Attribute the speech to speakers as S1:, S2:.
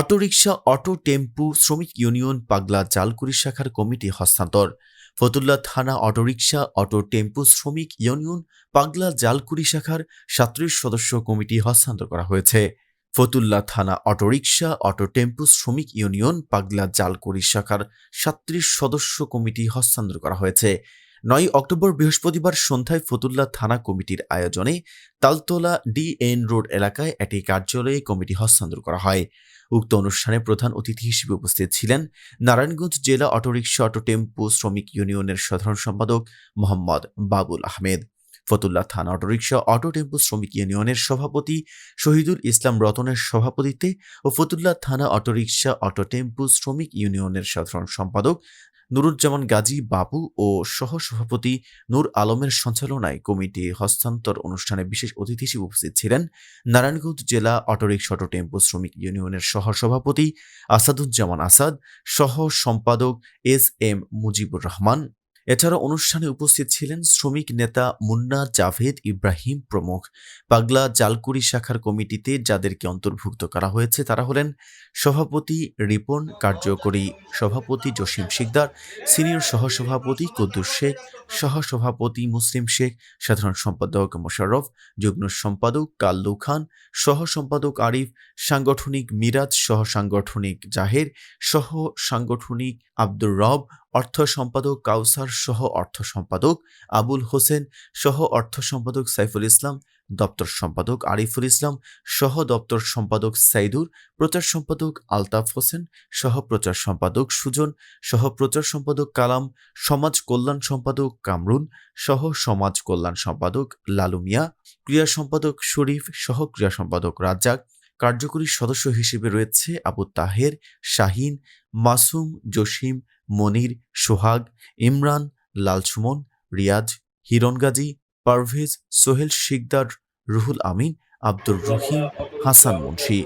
S1: autorickshaw auto টেম্পু শ্রমিক union পাগলা জালকুড়ি শাখার কমিটি হস্তান্তর ফতুল্লা থানা অটোরিকশা অটো টেম্পু শ্রমিক ইউনিয়ন পাগলা জালকুড়ি শাখার সাত্রিশ সদস্য কমিটি হস্তান্তর করা হয়েছে ফতুল্লা থানা অটোরিকশা অটো টেম্পু শ্রমিক ইউনিয়ন পাগলা জালকুড়ি শাখার সাত্রিশ সদস্য কমিটি হস্তান্তর করা হয়েছে নয় অক্টোবর বৃহস্পতিবার সন্ধ্যায় ফতুল্লা থানা কমিটির আয়োজনে তালতোলা ডিএন রোড এলাকায় একটি কার্যালয়ে কমিটি হস্তান্তর করা হয় উক্ত অনুষ্ঠানে প্রধান অতিথি হিসেবে উপস্থিত ছিলেন নারায়ণগঞ্জ জেলা অটোরিকশা অটো টেম্পো শ্রমিক ইউনিয়নের সাধারণ সম্পাদক মোহাম্মদ বাবুল আহমেদ ফতুল্লা থানা অটোরিকশা অটো টেম্পো শ্রমিক ইউনিয়নের সভাপতি শহীদুল ইসলাম রতনের সভাপতিত্বে ও ফতুল্লা থানা অটোরিকশা অটো টেম্পো শ্রমিক ইউনিয়নের সাধারণ সম্পাদক নুরুজ্জামান গাজী বাবু ও সহসভাপতি নূর আলমের সঞ্চালনায় কমিটি হস্তান্তর অনুষ্ঠানে বিশেষ অতিথি হিসেবে উপস্থিত ছিলেন নারায়ণগঞ্জ জেলা অটোরিক্স অটো টেম্পো শ্রমিক ইউনিয়নের সহসভাপতি আসাদুজ্জামান আসাদ সহ সম্পাদক এস এম মুজিবুর রহমান এছাড়া অনুষ্ঠানে উপস্থিত ছিলেন শ্রমিক নেতা মুন্না জাভেদ ইব্রাহিম প্রমুখ পাগলা জালকুড়ি শাখার কমিটিতে যাদেরকে অন্তর্ভুক্ত করা হয়েছে তারা হলেন সভাপতি রিপন কার্যকরী সভাপতি জসিম শিকদার সিনিয়র সহসভাপতি কুদ্দুস শেখ সহসভাপতি মুসলিম শেখ সাধারণ সম্পাদক মোশাররফ যুগ্ম সম্পাদক কাল্লু খান সহ সম্পাদক আরিফ সাংগঠনিক মিরাজ সহ সাংগঠনিক জাহের সহ সাংগঠনিক আব্দুর রব অর্থ সম্পাদক কাউসার সহ অর্থ সম্পাদক আবুল হোসেন সহ অর্থ সম্পাদক সাইফুল ইসলাম দপ্তর সম্পাদক আরিফুল ইসলাম সহ দপ্তর সম্পাদক সাইদুর প্রচার সম্পাদক আলতাফ হোসেন সহ প্রচার সম্পাদক সুজন সহ প্রচার সম্পাদক কালাম সমাজ কল্যাণ সম্পাদক কামরুন সহ সমাজ কল্যাণ সম্পাদক লালুমিয়া ক্রিয়া সম্পাদক শরীফ সহ ক্রিয়া সম্পাদক রাজ্জাক কার্যকরী সদস্য হিসেবে রয়েছে আবু তাহের শাহিন মাসুম জসিম মনির সোহাগ ইমরান লালসুমন রিয়াজ গাজী পারভেজ সোহেল শিকদার রুহুল আমিন আব্দুর রহিম হাসান মুন্সি